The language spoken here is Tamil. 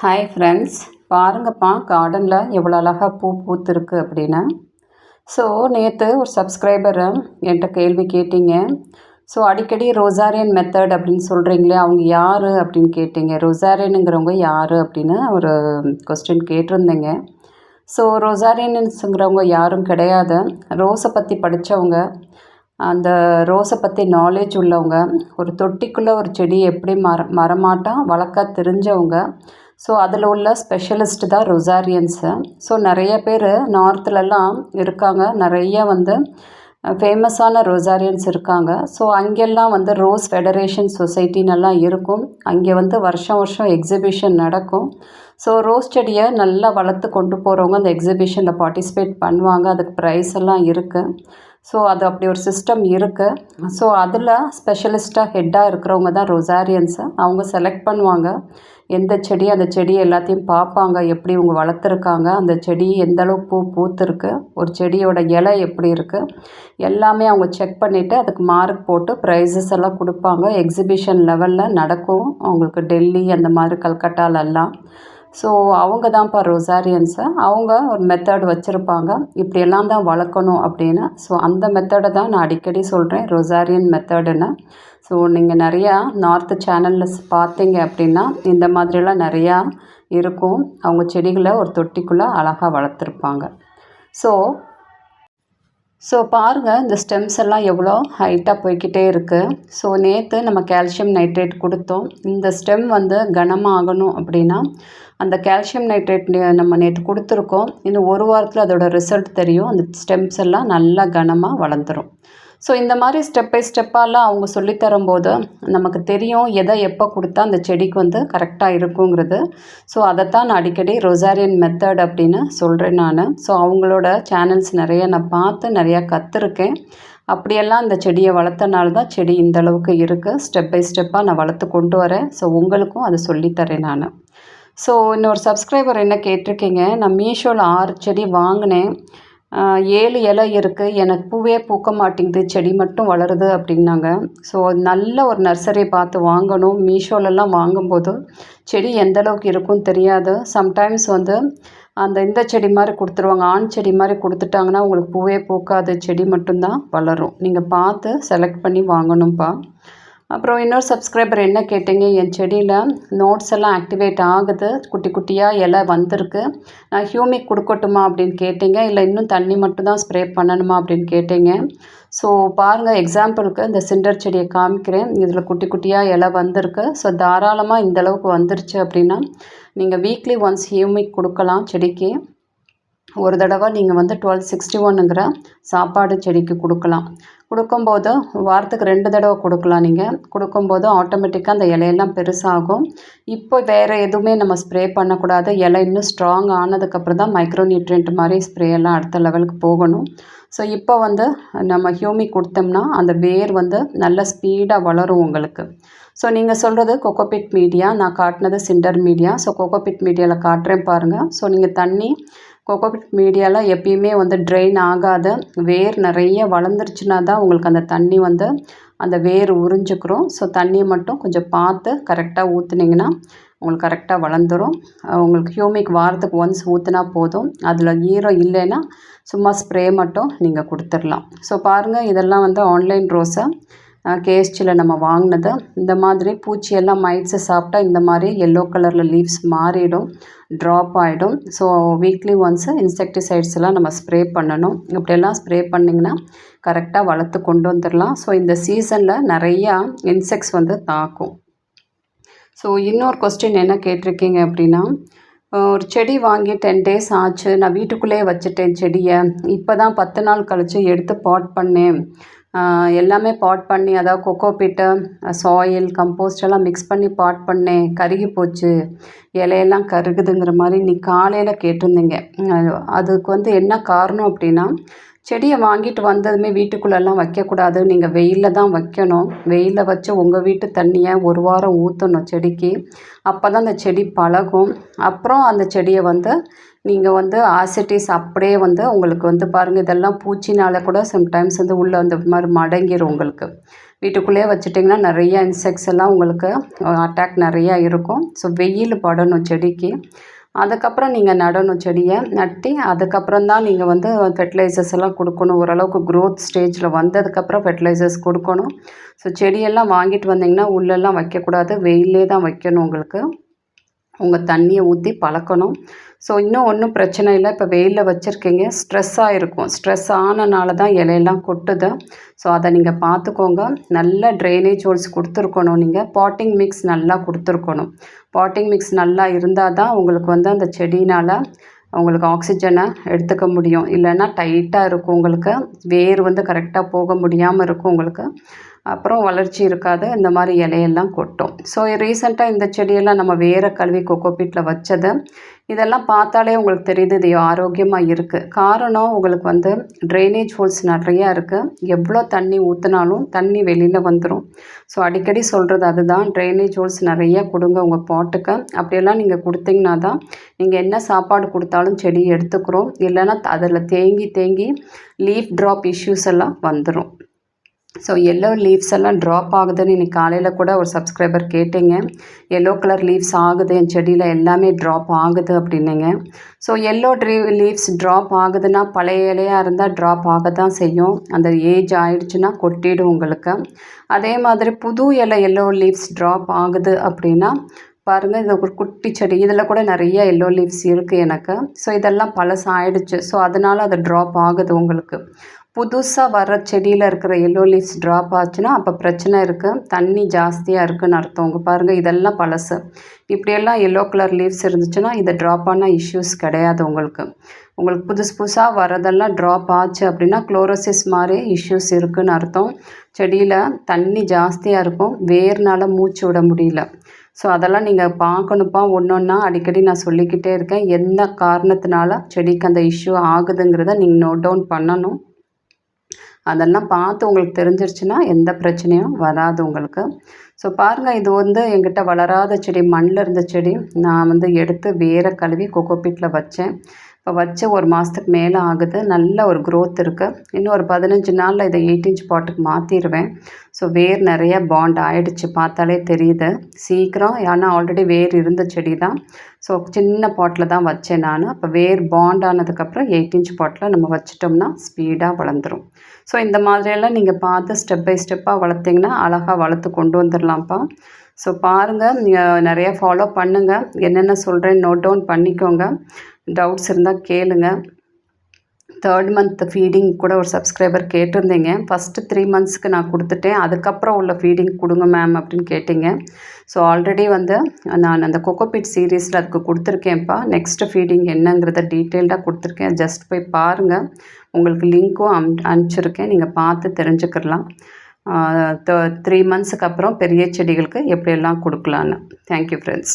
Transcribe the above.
ஹாய் ஃப்ரெண்ட்ஸ் பாருங்கப்பா கார்டனில் எவ்வளோ அழகாக பூ பூத்துருக்கு அப்படின்னு. ஸோ நேற்று ஒரு சப்ஸ்கிரைபர் என்கிட்ட கேள்வி கேட்டீங்க. ஸோ அடிக்கடி ரொசாரியன் மெத்தட் அப்படின்னு சொல்கிறீங்களே அவங்க யார் அப்படின்னு கேட்டீங்க. ரொசாரியனுங்கிறவங்க யார் அப்படின்னு ஒரு கொஸ்டின் கேட்டிருந்தீங்க. ஸோ ரொசாரியன்ஸுங்கிறவங்க யாரும் கிடையாது. ரோஸை பற்றி படித்தவங்க அந்த ரோஸை பற்றி நாலேஜ் உள்ளவங்க ஒரு தொட்டிக்குள்ளே ஒரு செடி எப்படி மர மரமாட்டம் வளர்க்க தெரிஞ்சவங்க ஸோ அதில் உள்ள ஸ்பெஷலிஸ்ட் தான் ரொசாரியன்ஸு ஸோ நிறைய பேர் நார்த்துலலாம் இருக்காங்க. நிறைய வந்து ஃபேமஸான ரொசாரியன்ஸ் இருக்காங்க. ஸோ அங்கெல்லாம் வந்து ரோஸ் ஃபெடரேஷன் சொசைட்டினெல்லாம் இருக்கும். அங்கே வந்து வருஷம் வருஷம் எக்ஸிபிஷன் நடக்கும். ஸோ ரோஸ் செடியை நல்லா வளர்த்து கொண்டு போகிறவங்க அந்த எக்ஸிபிஷனில் பார்ட்டிசிபேட் பண்ணுவாங்க. அதுக்கு ப்ரைஸ் எல்லாம் இருக்குது ஸோ அது அப்படி ஒரு சிஸ்டம் இருக்குது ஸோ அதில் ஸ்பெஷலிஸ்ட்டாக ஹெட்டாக இருக்கிறவங்க தான் ரொசாரியன்ஸு அவங்க செலக்ட் பண்ணுவாங்க. எந்த செடி அந்த செடி எல்லாத்தையும் பார்ப்பாங்க. எப்படி இவங்க வளர்த்துருக்காங்க. அந்த செடி எந்த அளவு பூ பூத்துருக்கு. ஒரு செடியோட இலை எப்படி இருக்குது எல்லாமே அவங்க செக் பண்ணிவிட்டு அதுக்கு மார்க் போட்டு ப்ரைஸஸ் எல்லாம் கொடுப்பாங்க. எக்ஸிபிஷன் லெவலில் நடக்கும். அவங்களுக்கு டெல்லி அந்த மாதிரி கல்கட்டாலெல்லாம். ஸோ அவங்க தான்ப்பா ரொசாரியன்ஸை அவங்க ஒரு மெத்தட் வச்சுருப்பாங்க. இப்படியெல்லாம் தான் வளர்க்கணும் அப்படின்னு. ஸோ அந்த மெத்தடை தான் நான் அடிக்கடி சொல்கிறேன் ரொசாரியன் மெத்தடுன்னு ஸோ நீங்கள் நிறையா நார்த்து சேனலில் பார்த்தீங்க அப்படின்னா இந்த மாதிரிலாம் நிறையா இருக்கும். அவங்க செடிகளை ஒரு தொட்டிக்குள்ளே அழகாக வளர்த்துருப்பாங்க. ஸோ ஸோ பாருங்கள் இந்த ஸ்டெம்ஸ் எல்லாம் எவ்வளோ ஹைட்டாக போய்கிட்டே இருக்குது ஸோ நேற்று நம்ம கால்சியம் நைட்ரேட் கொடுத்தோம். இந்த ஸ்டெம் வந்து கனமாகணும் அப்படின்னா அந்த கால்சியம் நைட்ரேட் நம்ம நேற்று கொடுத்துருக்கோம். இன்னும் ஒரு வாரத்தில் அதோடய ரிசல்ட் தெரியும். அந்த ஸ்டெம்ஸ் எல்லாம் நல்லா கனமாக வளர்ந்துடும் ஸோ இந்த மாதிரி ஸ்டெப் பை ஸ்டெப்பாலாம் அவங்க சொல்லித்தரும்போது நமக்கு தெரியும் எதை எப்போ கொடுத்தா அந்த செடிக்கு வந்து கரெக்டாக இருக்குங்கிறது. ஸோ அதைத்தான் நான் அடிக்கடி ரொசாரியன் மெத்தட் அப்படின்னு சொல்கிறேன் நான். ஸோ அவங்களோட சேனல்ஸ் நிறைய நான் பார்த்து நிறையா கற்றுருக்கேன் அப்படியெல்லாம் இந்த செடியை வளர்த்தனால தான் செடி இந்த அளவுக்கு இருக்குது ஸ்டெப் பை ஸ்டெப்பாக நான் வளர்த்து கொண்டு வரேன். ஸோ உங்களுக்கும் அதை சொல்லித்தரேன் நான். ஸோ இன்னொரு சப்ஸ்கிரைபர் என்ன கேட்டிருக்கீங்க? நான் மீஷோவில் ஆறு செடி வாங்கினேன். ஏழு இலை இருக்குது எனக்கு பூவே பூக்க மாட்டேங்குது. செடி மட்டும் வளருது அப்படின்னாங்க. ஸோ நல்ல ஒரு நர்சரியை பார்த்து வாங்கணும். மீஷோலெல்லாம் வாங்கும்போது செடி எந்த அளவுக்கு தெரியாது. சம்டைம்ஸ் வந்து அந்த இந்த செடி மாதிரி கொடுத்துருவாங்க. ஆண் செடி மாதிரி கொடுத்துட்டாங்கன்னா உங்களுக்கு பூவே பூக்காது. செடி மட்டும்தான் வளரும். நீங்கள் பார்த்து செலக்ட் பண்ணி வாங்கணும்ப்பா. அப்புறம் இன்னொரு சப்ஸ்கிரைபர் என்ன கேட்டீங்க? என் செடியில் நோட்ஸ் எல்லாம் ஆக்டிவேட் ஆகுது. குட்டி குட்டியாக இலை வந்திருக்கு. நான் ஹியூமிக் கொடுக்கட்டுமா அப்படின்னு கேட்டீங்க. இல்லை இன்னும் தண்ணி மட்டும் தான் ஸ்ப்ரே பண்ணணுமா அப்படின்னு கேட்டீங்க. ஸோ பாருங்கள் எக்ஸாம்பிளுக்கு இந்த சிண்டர் செடியை காமிக்கிறேன். இதில் குட்டி குட்டியாக இலை வந்திருக்கு. ஸோ தாராளமாக இந்தளவுக்கு வந்துருச்சு அப்படின்னா நீங்கள் வீக்லி ஒன்ஸ் ஹியூமிக் கொடுக்கலாம் செடிக்கு. ஒரு தடவை நீங்கள் வந்து டுவெல் சிக்ஸ்டி ஒன்னுங்கிற சாப்பாடு செடிக்கு கொடுக்கலாம். கொடுக்கும்போது வாரத்துக்கு ரெண்டு தடவை கொடுக்கலாம் நீங்கள் கொடுக்கும்போது ஆட்டோமேட்டிக்காக அந்த இலையெல்லாம் பெருசாகும். இப்போ வேறு எதுவுமே நம்ம ஸ்ப்ரே பண்ணக்கூடாது. இலை இன்னும் ஸ்ட்ராங் ஆனதுக்கப்புறம் தான் மைக்ரோ நியூட்ரியன்ட் மாதிரி ஸ்ப்ரே எல்லாம் அடுத்த லெவலுக்கு போகணும். ஸோ இப்போ வந்து நம்ம ஹியூமி கொடுத்தோம்னா அந்த வேர் வந்து நல்ல ஸ்பீடாக வளரும் உங்களுக்கு. ஸோ நீங்கள் சொல்கிறது கொக்கோபிட் மீடியா நான் காட்டினது சிண்டர் மீடியா ஸோ கொக்கோபிட் மீடியாவில் காட்டுறேன் பாருங்கள் ஸோ நீங்கள் தண்ணி கோகோபிட் மீடியாவில் எப்பயுமே வந்து ட்ரெயின் ஆகாத வேர் நிறைய வளர்ந்துருச்சுன்னா தான் உங்களுக்கு அந்த தண்ணி வந்து அந்த வேர் உறிஞ்சிக்கிறோம். ஸோ தண்ணியை மட்டும் கொஞ்சம் பார்த்து கரெக்டாக ஊற்றுனீங்கன்னா உங்களுக்கு கரெக்டாக வளர்ந்துடும் உங்களுக்கு ஹியூமிக் வாரத்துக்கு ஒன்ஸ் ஊற்றுனா போதும். அதில் ஈரம் இல்லைன்னா சும்மா ஸ்ப்ரே மட்டும் நீங்கள் கொடுத்துடலாம். ஸோ பாருங்கள் இதெல்லாம் வந்து ஆன்லைன் ரோஸை கேஎஸ்டியில் நம்ம வாங்கினது. இந்த மாதிரி பூச்சியெல்லாம் மைட்ஸை சாப்பிட்டா இந்த மாதிரி எல்லோ கலரில் லீவ்ஸ் மாறிடும் ட்ராப் ஆகிடும் ஸோ வீக்லி ஒன்ஸு இன்செக்டிசைட்ஸ் எல்லாம் நம்ம ஸ்ப்ரே பண்ணணும். இப்படியெல்லாம் ஸ்ப்ரே பண்ணிங்கன்னா கரெக்டாக வளர்த்து கொண்டு வந்துடலாம். ஸோ இந்த சீசனில் நிறையா இன்செக்ட்ஸ் வந்து தாக்கும். ஸோ இன்னொரு கொஸ்டின் என்ன கேட்டிருக்கீங்க அப்படின்னா ஒரு செடி வாங்கி டென் டேஸ் ஆச்சு நான் வீட்டுக்குள்ளேயே வச்சுட்டேன் செடியை. இப்போ தான் பத்து நாள் கழித்து எடுத்து பாட் பண்ணேன். எல்லாமே பாட் பண்ணி அதாவது கொக்கோ பிட்டு சாயில் கம்போஸ்ட் எல்லாம் மிக்ஸ் பண்ணி பாட் பண்ணேன். கருகி போச்சு. இலையெல்லாம் கருகுதுங்கிற மாதிரி நீ காலையில் கேட்டிருந்தீங்க. அதுக்கு வந்து என்ன காரணம் அப்படின்னா செடியை வாங்கிட்டு வந்ததுமே வீட்டுக்குள்ளெல்லாம் வைக்கக்கூடாது. நீங்கள் வெயிலில் தான் வைக்கணும். வெயிலில் வச்சு உங்கள் வீட்டு தண்ணியை ஒரு வாரம் ஊற்றணும் செடிக்கு. அப்போ தான் அந்த செடி பழகும். அப்புறம் அந்த செடியை வந்து நீங்கள் வந்து ஆசிட்டிஸ் அப்படியே வந்து உங்களுக்கு வந்து பாருங்கள் இதெல்லாம் பூச்சினால் கூட சம்டைம்ஸ் வந்து உள்ளே அந்த மாதிரி மடங்கிடும் உங்களுக்கு. வீட்டுக்குள்ளேயே வச்சுட்டிங்கன்னா நிறைய இன்செக்ட்ஸ் எல்லாம் உங்களுக்கு அட்டாக் நிறையா இருக்கும். ஸோ வெயில் படணும் செடிக்கு. அதுக்கப்புறம் நீங்கள் நடணும் செடியை நட்டி அதுக்கப்புறம் தான் நீங்கள் வந்து ஃபெர்டிலைசர்ஸ் எல்லாம் கொடுக்கணும். ஓரளவுக்கு க்ரோத் ஸ்டேஜில் வந்ததுக்கப்புறம் ஃபெர்டிலைசர்ஸ் கொடுக்கணும். ஸோ செடியெல்லாம் வாங்கிட்டு வந்தீங்கன்னா உள்ளெல்லாம் வைக்கக்கூடாது. வெயிலே தான் வைக்கணும் உங்களுக்கு. உங்கள் தண்ணியை ஊற்றி பழக்கணும். ஸோ இன்னும் ஒன்றும் பிரச்சனை இல்லை. இப்போ வெயிலில் வச்சுருக்கீங்க. ஸ்ட்ரெஸ்ஸாக இருக்கும். ஸ்ட்ரெஸ் ஆனனால தான் இலையெல்லாம் கொட்டுது. ஸோ அதை நீங்கள் பார்த்துக்கோங்க. நல்ல ட்ரைனேஜ் ஹோல்ஸ் கொடுத்துருக்கணும் நீங்கள் பாட்டிங் மிக்ஸ் நல்லா கொடுத்துருக்கணும். பாட்டிங் மிக்ஸ் நல்லா இருந்தால் தான் உங்களுக்கு வந்து அந்த செடினால் உங்களுக்கு ஆக்சிஜனை எடுத்துக்க முடியும். இல்லைன்னா டைட்டாக இருக்கும் உங்களுக்கு. வேர் வந்து கரெக்டாக போக முடியாமல் இருக்கும் உங்களுக்கு. அப்புறம் வளர்ச்சி இருக்காது. இந்த மாதிரி இலையெல்லாம் கொட்டும். ஸோ ரீசெண்டாக இந்த செடியெல்லாம் நம்ம வேறு கழுவி கொக்கோபீட்டில் வச்சது. இதெல்லாம் பார்த்தாலே உங்களுக்கு தெரியுது இது ஆரோக்கியமாக இருக்குது காரணம் உங்களுக்கு வந்து ட்ரைனேஜ் ஹோல்ஸ் நிறையா இருக்குது எவ்வளோ தண்ணி ஊற்றினாலும் தண்ணி வெளியில் வந்துடும் ஸோ அடிக்கடி சொல்கிறது அதுதான். ட்ரைனேஜ் ஹோல்ஸ் நிறையா கொடுங்க உங்கள் பாட்டுக்கு. அப்படியெல்லாம் நீங்கள் கொடுத்தீங்கன்னா தான் நீங்கள் என்ன சாப்பாடு கொடுத்தாலும் செடி எடுத்துக்கிறோம். இல்லைன்னா அதில் தேங்கி தேங்கி லீஃப் ட்ராப் இஷ்யூஸ் எல்லாம் வந்துடும் ஸோ எல்லோ லீவ்ஸ் எல்லாம் ட்ராப் ஆகுதுன்னு இன்றைக்கி காலையில் கூட ஒரு சப்ஸ்கிரைபர் கேட்டீங்க. எல்லோ கலர் லீவ்ஸ் ஆகுது என் செடியில் எல்லாமே ட்ராப் ஆகுது அப்படின்னீங்க. So yellow tree leaves drop ஆகுதுன்னா பழைய இலையாக இருந்தால் ட்ராப் ஆக தான் செய்யும். அந்த ஏஜ் ஆயிடுச்சுன்னா கொட்டிடும் உங்களுக்கு. அதே மாதிரி புது இலை எல்லோ லீவ்ஸ் ட்ராப் ஆகுது அப்படின்னா பாருங்கள் இது ஒரு குட்டி செடி. இதில் கூட நிறைய எல்லோ லீவ்ஸ் இருக்குது எனக்கு. ஸோ இதெல்லாம் பழசாயிடுச்சு. ஸோ அதனால் அது ட்ராப் ஆகுது உங்களுக்கு. புதுசாக வர செடியில் இருக்கிற எல்லோ லீவ்ஸ் ட்ராப் ஆச்சுன்னா அப்போ பிரச்சனை இருக்குது தண்ணி ஜாஸ்தியாக இருக்குதுன்னு அர்த்தம். உங்கள் பாருங்கள் இதெல்லாம் பழசு. இப்படியெல்லாம் எல்லோ கலர் லீவ்ஸ் இருந்துச்சுன்னா இதை ட்ராப் ஆனால் இஷ்யூஸ் கிடையாது உங்களுக்கு. உங்களுக்கு புதுசு புதுசாக வரதெல்லாம் ட்ராப் ஆச்சு அப்படின்னா குளோரோசிஸ் மாதிரி இஷ்யூஸ் இருக்குதுன்னு அர்த்தம். செடியில் தண்ணி ஜாஸ்தியாக இருக்கும். வேர்னால் மூச்சு விட முடியல. ஸோ அதெல்லாம் நீங்கள் பார்க்கணுப்பா ஒன்று ஒன்றா அடிக்கடி நான் சொல்லிக்கிட்டே இருக்கேன். எந்த காரணத்தினால செடிக்கு அந்த இஷ்யூ ஆகுதுங்கிறத நீங்கள் நோட் டவுன் பண்ணணும். அதெல்லாம் பார்த்து உங்களுக்கு தெரிஞ்சிருச்சுன்னா எந்த பிரச்சனையும் வராது உங்களுக்கு. ஸோ பாருங்கள் இது வந்து எங்கிட்ட வளராத செடி மண்ணில் இருந்த செடி நான் வந்து எடுத்து வேற கழுவி கொக்கோ பீட்டில் வச்சேன். இப்போ வச்ச ஒரு மாதத்துக்கு மேலே ஆகுது. நல்ல ஒரு க்ரோத் இருக்குது இன்னும் ஒரு பதினஞ்சு நாளில் இதை எயிட் இன்ச் பாட்டுக்கு மாற்றிடுவேன் ஸோ வேர் நிறைய பாண்ட் ஆகிடுச்சு பார்த்தாலே தெரியுது. சீக்கிரம் ஏன்னா ஆல்ரெடி வேர் இருந்த செடி தான் ஸோ சின்ன பாட்டில் தான் வச்சேன் நான். அப்போ வேர் பாண்ட் ஆனதுக்கப்புறம் எயிட் இன்ச் பாட்டில் நம்ம வச்சிட்டோம்னா ஸ்பீடாக வளர்ந்துடும் ஸோ இந்த மாதிரியெல்லாம் நீங்கள் பார்த்து ஸ்டெப் பை ஸ்டெப்பாக வளர்த்திங்கன்னா அழகாக வளர்த்து கொண்டு வந்துடலாம்ப்பா ஸோ பாருங்கள் நீங்கள் நிறையா ஃபாலோ பண்ணுங்கள் என்னென்ன சொல்கிறேன் நோட் டவுன் பண்ணிக்கோங்க. டவுட்ஸ் இருந்தால் கேளுங்க. தேர்ட் மந்த் ஃபீடிங் கூட ஒரு சப்ஸ்கிரைபர் கேட்டிருந்தீங்க. ஃபஸ்ட்டு த்ரீ மந்த்ஸ்க்கு நான் கொடுத்துட்டேன். அதுக்கப்புறம் உள்ள ஃபீடிங் கொடுங்க மேம் அப்படின்னு கேட்டிங்க. ஸோ ஆல்ரெடி வந்து நான் அந்த கொக்கோபிட் சீரீஸில் அதுக்கு கொடுத்துருக்கேன்ப்பா. நெக்ஸ்ட்டு ஃபீடிங் என்னங்கிறத டீட்டெயில்டாக கொடுத்துருக்கேன். ஜஸ்ட் போய் பாருங்கள் உங்களுக்கு லிங்க்கும் அம் அனுப்பிச்சிருக்கேன். நீங்கள் பார்த்து தெரிஞ்சுக்கிடலாம். த்ரீ மந்த்ஸுக்கு அப்புறம் பெரிய செடிகளுக்கு எப்படியெல்லாம் கொடுக்கலான்னு தேங்க்யூ ஃப்ரெண்ட்ஸ்